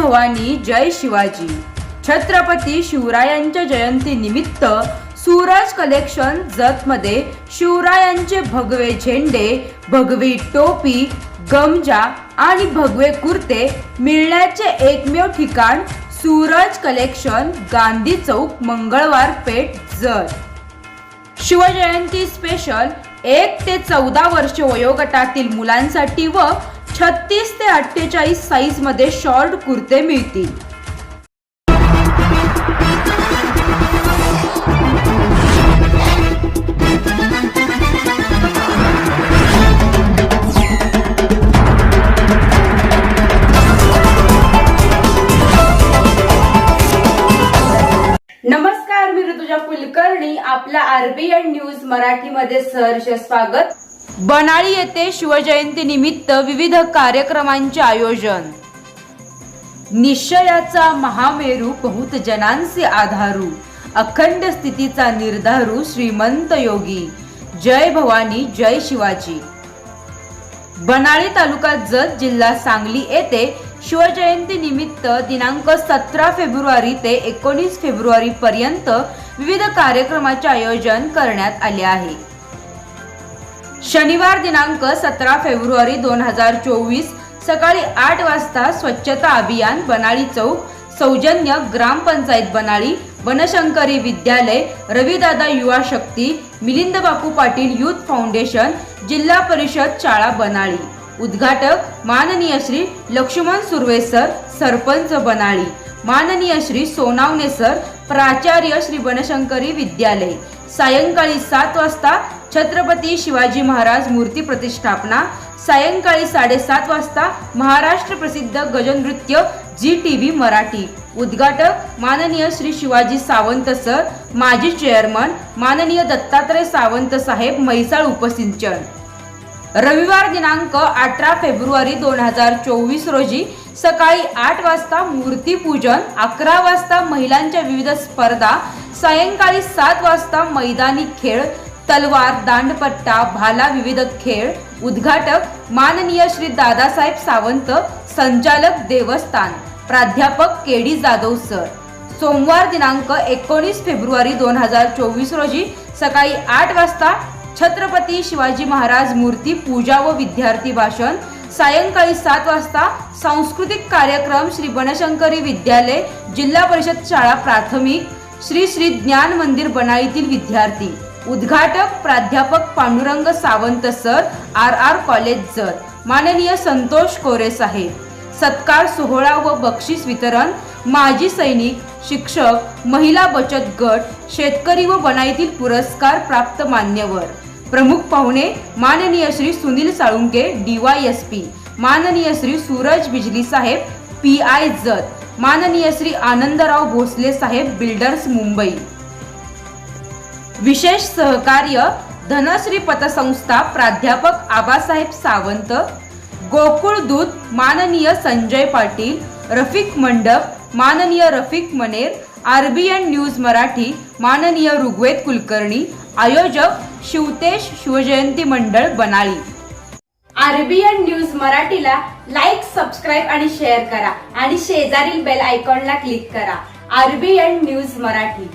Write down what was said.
भवानी जय शिवाजी. छत्रपती शिवरायांच्या जयंती निमित्त सूरज कलेक्शन जतमध्ये शिवरायांचे भगवे झेंडे भगवी टोपी गमजा आणि भगवे कुर्ते मिळण्याचे एकमेव ठिकाण सूरज कलेक्शन गांधी चौक मंगळवार पेठ जत. शिवजयंती स्पेशल एक ते चौदा वर्ष वयोगटातील मुलांसाठी व छत्तीस ते अठ्ठेचाळीस साईजमध्ये शॉर्ट कुर्ते मिळतील. नमस्कार मी ऋतुजा कुलकर्णी. आपल्या आरबीएन न्यूज मराठीमध्ये सहर्ष स्वागत. बनाळी येथे शिवजयंती निमित्त विविध कार्यक्रमांचे आयोजन. निश्चयाचा महामेरू बहुत जनांचे आधारू. अखंड स्थितीचा निर्धारू श्रीमंत योगी. जय भवानी जय शिवाजी. बनाळी तालुका जत जिल्हा सांगली येथे शिवजयंती निमित्त दिनांक सतरा फेब्रुवारी ते एकोणीस फेब्रुवारी पर्यंत विविध कार्यक्रमाचे आयोजन करण्यात आले आहे. शनिवार दिनांक सतरा फेब्रुवारी दोन हजार चोवीस सकाळी आठ वाजता स्वच्छता अभियान बनाळी चौक सौजन्य ग्रामपंचायत बनाळी बनशंकरी विद्यालय रविदादा युवा शक्ती मिलिंद बापू पाटील युथ फाउंडेशन जिल्हा परिषद शाळा बनाळी. उद्घाटक माननीय श्री लक्ष्मण सुर्वे सर सरपंच बनाळी. माननीय श्री सोनावणे सर प्राचार्य श्री बनशंकरी विद्यालय. सायंकाळी सात वाजता छत्रपती शिवाजी महाराज मूर्ती प्रतिष्ठापना सायंकाळी साडेसात वाजता महाराष्ट्र प्रसिद्ध गजनृत्य जी टी व्ही मराठी. उद्घाटक माननीय श्री शिवाजी सावंत सर माजी चेअरमन माननीय दत्तात्रय सावंत साहेब म्हैसाळ उपसिंचन. रविवार दिनांक अठरा फेब्रुवारी दोन हजार चोवीस रोजी सकाळी आठ वाजता मूर्तीपूजन अकरा वाजता महिलांच्या विविध स्पर्धा सायंकाळी सात वाजता मैदानी खेळ तलवार दांडपट्टा भाला विविध खेळ उद्घाटक माननीय श्री दादासाहेब सावंत संचालक देवस्थान प्राध्यापक के डी जाधव सर. सोमवार दिनांक एकोणीस फेब्रुवारी दोन हजार चोवीस रोजी सकाळी आठ वाजता छत्रपती शिवाजी महाराज मूर्ती पूजा व विद्यार्थी भाषण सायंकाळी सात वाजता सांस्कृतिक कार्यक्रम श्री बनशंकरी विद्यालय जिल्हा परिषद शाळा प्राथमिक श्री श्री ज्ञान मंदिर बनाळीतील विद्यार्थी. उद्घाटक प्राध्यापक Pandurang Sawant sir R R college Jat. माननीय संतोष कोरे साहेब. सत्कार सोहळा व बक्षीस वितरण माजी सैनिक शिक्षक महिला बचत गट शेतकरी व बनाईतील पुरस्कार प्राप्त मान्यवर. प्रमुख पाहुणे माननीय श्री सुनील साळुंके डीवायएसपी माननीय श्री सूरज बिजली साहेब पी आय जत. माननीय श्री आनंदराव भोसले साहेब बिल्डर्स मुंबई. विशेष सहकार्य धनश्री पतसंस्था प्राध्यापक आबासाहेब सावंत गोकुळ दूत माननीय संजय पाटील रफिक मंडप माननीय रफिक मनेर आरबीएन न्यूज मराठी माननीय ऋग्वेद कुलकर्णी आयोजक शिवतेश शिवजयंती मंडळ बनाळी. आरबीएन न्यूज मराठीला लाईक सबस्क्राईब आणि शेअर करा आणि शेजारील बेल आयकॉनला क्लिक करा. RBN news Marathi.